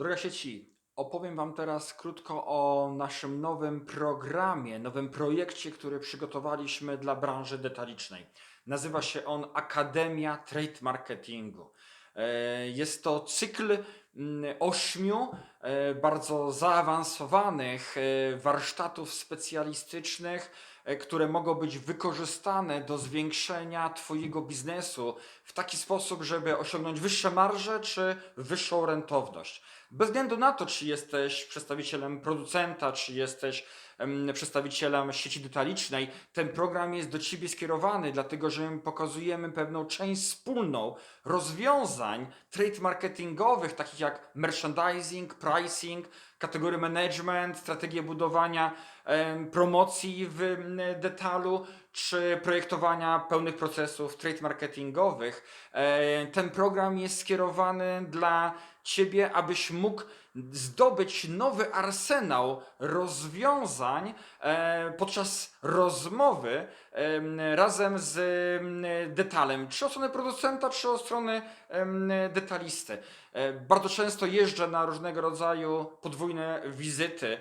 Droga sieci, opowiem Wam teraz krótko o naszym nowym programie, nowym projekcie, który przygotowaliśmy dla branży detalicznej. Nazywa się on Akademia Trade Marketingu. E, Jest to cykl mm, ośmiu e, bardzo zaawansowanych e, warsztatów specjalistycznych, które mogą być wykorzystane do zwiększenia Twojego biznesu w taki sposób, żeby osiągnąć wyższe marże czy wyższą rentowność. Bez względu na to, czy jesteś przedstawicielem producenta, czy jesteś przedstawicielem sieci detalicznej, ten program jest do Ciebie skierowany, dlatego że my pokazujemy pewną część wspólną rozwiązań trade marketingowych, takich jak merchandising, pricing, kategorie management, strategie budowania promocji w detalu, czy projektowania pełnych procesów trade marketingowych. E, Ten program jest skierowany dla Ciebie, abyś mógł zdobyć nowy arsenał rozwiązań e, podczas rozmowy em, razem z em, detalem, czy od strony producenta, czy od strony detalisty. E, Bardzo często jeżdżę na różnego rodzaju podwójne wizyty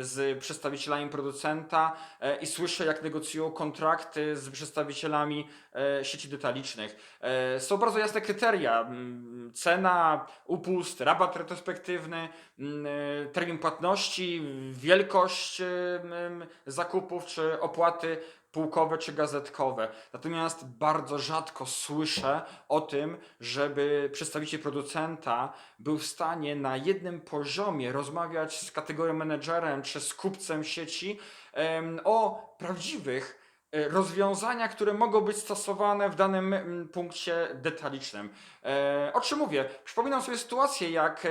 z przedstawicielami producenta i słyszę, jak negocjują kontrakty z przedstawicielami e, sieci detalicznych. E, Są bardzo jasne kryteria: mm, cena, upust, rabat retrospektywny, mm, e, termin płatności, wielkość mm, zakupów czy opłaty półkowe czy gazetkowe. Natomiast bardzo rzadko słyszę o tym, żeby przedstawiciel producenta był w stanie na jednym poziomie rozmawiać z kategorią menedżerem czy z kupcem sieci o prawdziwych rozwiązania, które mogą być stosowane w danym mm, punkcie detalicznym. E, o czym mówię? Przypominam sobie sytuację, jak e,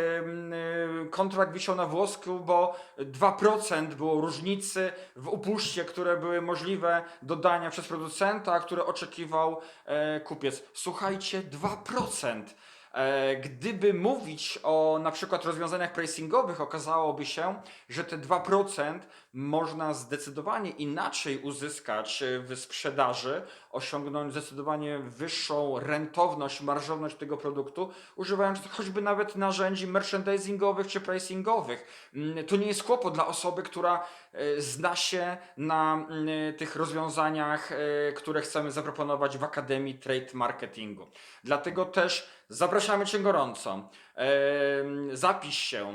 kontrakt wisiał na włosku, bo 2% było różnicy w upuście, które były możliwe do dania przez producenta, które oczekiwał e, kupiec. Słuchajcie, 2%. E, Gdyby mówić o na przykład rozwiązaniach pricingowych, okazałoby się, że te 2% można zdecydowanie inaczej uzyskać e, w sprzedaży, osiągnąć zdecydowanie wyższą rentowność, marżowność tego produktu, używając choćby nawet narzędzi merchandisingowych czy pricingowych. Mm, To nie jest kłopot dla osoby, która e, zna się na mm, tych rozwiązaniach, które chcemy zaproponować w Akademii Trade Marketingu. Dlatego też zapraszamy Cię gorąco. Zapisz się.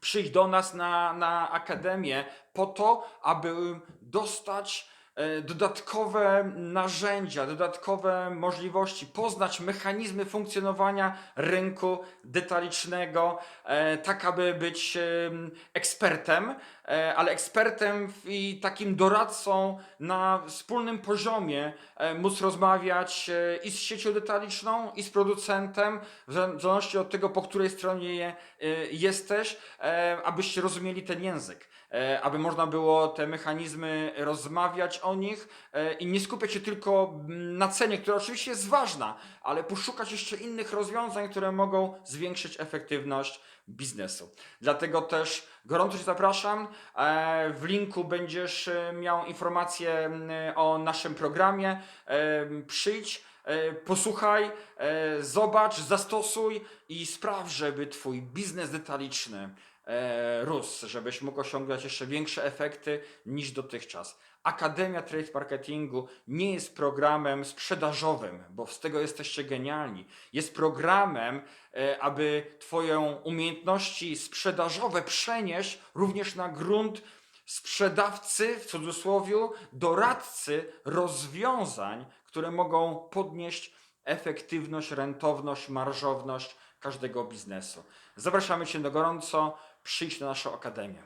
Przyjdź do nas na, na akademię po to, aby dostać e, dodatkowe narzędzia, dodatkowe możliwości, poznać mechanizmy funkcjonowania rynku detalicznego, e, tak aby być em, ekspertem, ale ekspertem i takim doradcą na wspólnym poziomie, e, móc rozmawiać e, i z siecią detaliczną, i z producentem, w zależności od tego, po której stronie je, e, jesteś, e, abyście rozumieli ten język, e, aby można było te mechanizmy rozmawiać o nich e, i nie skupiać się tylko na cenie, która oczywiście jest ważna, ale poszukać jeszcze innych rozwiązań, które mogą zwiększyć efektywność biznesu. Dlatego też gorąco Cię zapraszam. E, W linku będziesz e, miał informacje o naszym programie. E, Przyjdź, posłuchaj, zobacz, zastosuj i spraw, żeby Twój biznes detaliczny rósł, żebyś mógł osiągać jeszcze większe efekty niż dotychczas. Akademia Trade Marketingu nie jest programem sprzedażowym, bo z tego jesteście genialni. Jest programem, e, aby Twoje umiejętności sprzedażowe przenieść również na grunt sprzedawcy, w cudzysłowie, doradcy rozwiązań, które mogą podnieść efektywność, rentowność, marżowność każdego biznesu. Zapraszamy Cię do gorąco, przyjdź na naszą akademię.